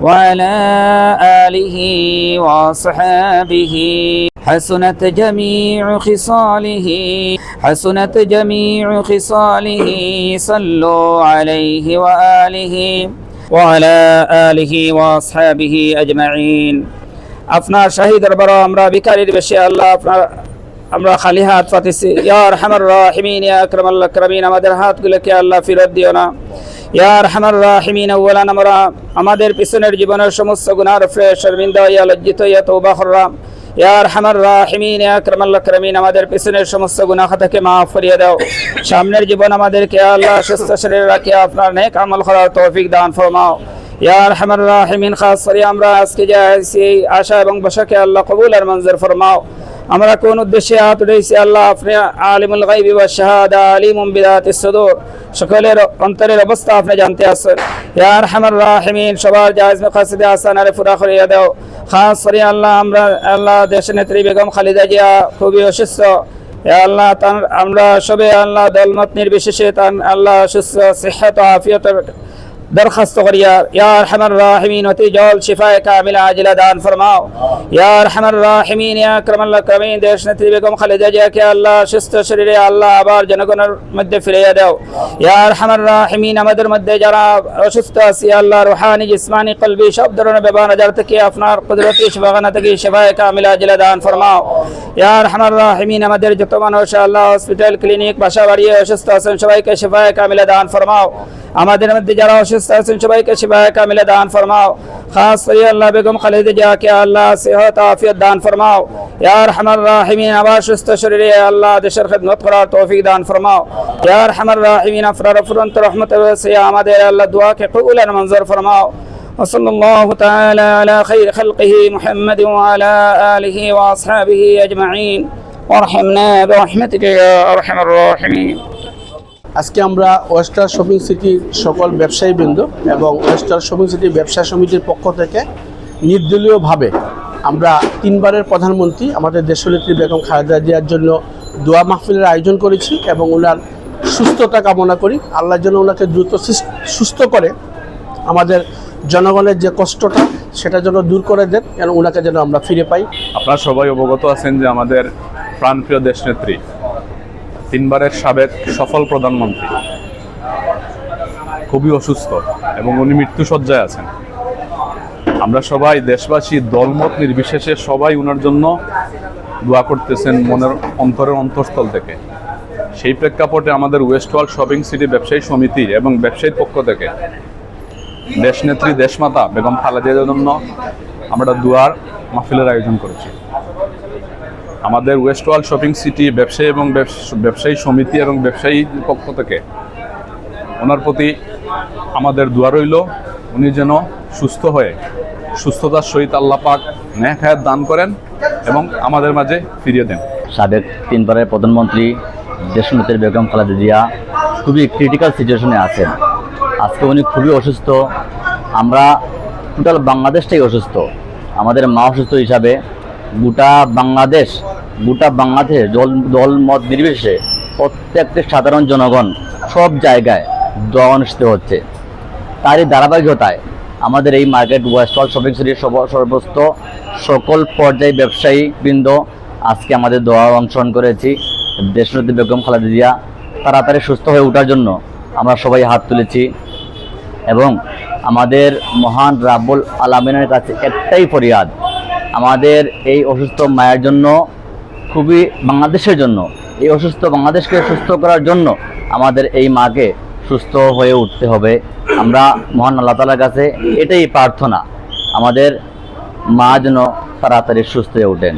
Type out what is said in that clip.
وعلى آله وصحابه حسنت جميع خصاله حسنت جميع خصاله صلوا عليه وآله وعلى آله وأصحابه أجمعين আপনার শাহী দরবার আমরা ভিকারির বেশি আল্লাহ আপনার আমরা খালি হাত পাতেছি ইয়ার হামার রাহিমিন ইয়া আকরামাল আকরামিন আমাদের হাতগুলোকে আল্লাহ ফিরত দিও না ইয়ার হামার আমাদের পিছনের জীবনের সমস্ত গুনার ফ্রে ইয়া লজ্জিত, ইয়া আমাদের পিছনের সমস্ত গুনাহ থেকে মাফ করিয়ে দাও। সামনের জীবন আমাদেরকে আল্লাহ সুস্থ শরীর রাখে আপনার নেক আমল করার তৌফিক দান ফরমাও। ইয়ার হামার রাহিমিন, খাস আমরা আজকে যে আশা এবং বসাকে আল্লাহ কবুল আর মঞ্জুর ফরমাও। আমরা কোন উদ্দেশ্যে হাত উঠেছি আল্লাহ আপনি আলিমুল গাইবি ওয়া শাহাদা আলিমুম সকলের অন্তরের অবস্থা আপনি জানতে আছেন। ইয়ার হামার রাহিমিন, সবার জায়েজ মাকাসিদে আসান আরে পুরা করিয়া দাও। খাস করে আল্লাহ, আমরা আল্লাহ দেশ নেত্রী বেগম খালিদা জিয়া খুবই অসুস্থ। আল্লাহ তার, আমরা সবে আল্লাহ দলমত নির্বিশেষে তার, আল্লাহ সুস্থ, সিহত আফিয়ত দরখাস্ত করিয়া ইয়া আরহামার রাহিমিন, অতি জল শিফায়ে কামিলা আজিলা দান ফরমাও। ইয়া আরহামার রাহিমিন, ইয়া আকরামাল আকরামিন, দেশ নেত্রী বেগম খালেদা জিয়াকে আল্লাহ সুস্থ শরীরে আল্লাহ আবার জনগণের মধ্যে ফিরিয়ে দাও। ইয়া আরহামার রাহিমিন, আমাদের মধ্যে যারা অসুস্থ আছে, আল্লাহ রুহানি, জিসমানি, কলবি, সব ধরনের বেবান আজার থেকে আপনার কুদরতি শিফাখানা থেকে শিফায়ে কামিলা আজিলা দান ফরমাও। ইয়া আরহামার রাহিমিন, আমাদের যত মানুষ আল্লাহ হসপিটাল, ক্লিনিক, বাসা বাড়িয়ে অসুস্থ আছেন, সবাইকে শিফায়ে কামিলা দান ফরমাও। আমাদের মধ্যে যারা অসুস্থ আছেন সবাইকে শিফায়ে কামিলা দান ফরমাও খাস করে আল্লাহ বেগম খালেদা জিয়াকে আল্লাহ সেহত আফিয়ত দান ফরমাও ইয়া আরহামার রাহিমিন আবার সুস্থ শরীরে আল্লাহ দেশের খেদমত করার তৌফিক দান ফরমাও ইয়া আরহামার রাহিমিন আফরার ফুরন্ত রহমত ওয়াসি আমাদের আল্লাহ দুআকে কবুল আর মঞ্জুর ফরমাও وصلى الله تعالى على خير خلقه محمد وعلى آله وأصحابه أجمعين وارحمنا برحمتك يا أرحم الراحمين আজকে আমরা ওয়েস্টার শপিং সিটির সকল ব্যবসায়ীবৃন্দ এবং ওয়েস্টার শপিং সিটি ব্যবসা সমিতির পক্ষ থেকে নির্দলীয়ভাবে আমরা তিনবারের প্রধানমন্ত্রী আমাদের দেশনেত্রী বেগম খালেদা জিয়ার জন্য দোয়া মাহফিলের আয়োজন করেছি এবং ওনার সুস্থতা কামনা করি। আল্লাহ যেন ওনাকে দ্রুত সুস্থ করে আমাদের জনগণের যে কষ্টটা সেটা যেন দূর করে দেন এবং ওনাকে যেন আমরা ফিরে পাই। আপনারা সবাই অবগত আছেন যে আমাদের প্রাণপ্রিয় দেশনেত্রী তিনবারের সাবেক সফল প্রধানমন্ত্রী। খুবই অসুস্থ এবং উনি মৃত্যুসজ্জায় আছেন। আমরা সবাই দেশবাসী, দলমত নির্বিশেষে সবাই উনার জন্য দোয়া করতেছেন মনের অন্তরের অন্তঃস্থল থেকে। সেই প্রেক্ষাপটে আমাদের ওয়েস্ট ওয়ার্ল্ড শপিং সিটি ব্যবসায়ী সমিতি এবং ব্যবসায়ীর পক্ষ থেকে দেশনেত্রী দেশমাতা বেগম খালেদার জন্য আমরা দুয়ার মাহফিলের আয়োজন করেছি। আমাদের ওয়েস্ট ওয়ার্ল্ড শপিং সিটি ব্যবসায়ী এবং ব্যবসায়ী সমিতি এবং ব্যবসায়ী পক্ষ থেকে ওনার প্রতি আমাদের দোয়া রইল। উনি যেন সুস্থ হয়ে, সুস্থতার সহিত আল্লাহ পাক ন্যাক দান করেন এবং আমাদের মাঝে ফিরিয়ে দেন। সাবেক তিনবারের প্রধানমন্ত্রী দেশনেত্রী বেগম খালেদা জিয়া খুবই ক্রিটিক্যাল সিচুয়েশনে আছেন। আজকে উনি খুবই অসুস্থ। আমরা টোটাল বাংলাদেশটাই অসুস্থ। আমাদের মা অসুস্থ হিসাবে গোটা বাংলাদেশ গোটা বাংলাদেশ দল দল মত নির্বিশেষে প্রত্যেকটি সাধারণ জনগণ সব জায়গায় দোয়া অনুষ্ঠিত হচ্ছে। তারই ধারাবাহিকতায় আমাদের এই মার্কেট ওয়েস্টল শপিং সিটির সর্বস্ত সকল পর্যায়ে ব্যবসায়ী বৃন্দ আজকে আমাদের দোয়া অংশগ্রহণ করেছি। দেশনদী বেগম খালেদা জিয়া তাড়াতাড়ি সুস্থ হয়ে ওঠার জন্য আমরা সবাই হাত তুলেছি এবং আমাদের মহান রাব্বুল আলামিনের কাছে একটাই ফরিয়াদ, আমাদের এই অসুস্থ মায়ের জন্য খুবই বাংলাদেশের জন্য, এই অসুস্থ, বাংলাদেশকে সুস্থ করার জন্য আমাদের এই মাকে সুস্থ হয়ে উঠতে হবে। আমরা মহান আল্লাহ তালার কাছে এটাই প্রার্থনা, আমাদের মা যেন তাড়াতাড়ি সুস্থ হয়ে ওঠেন।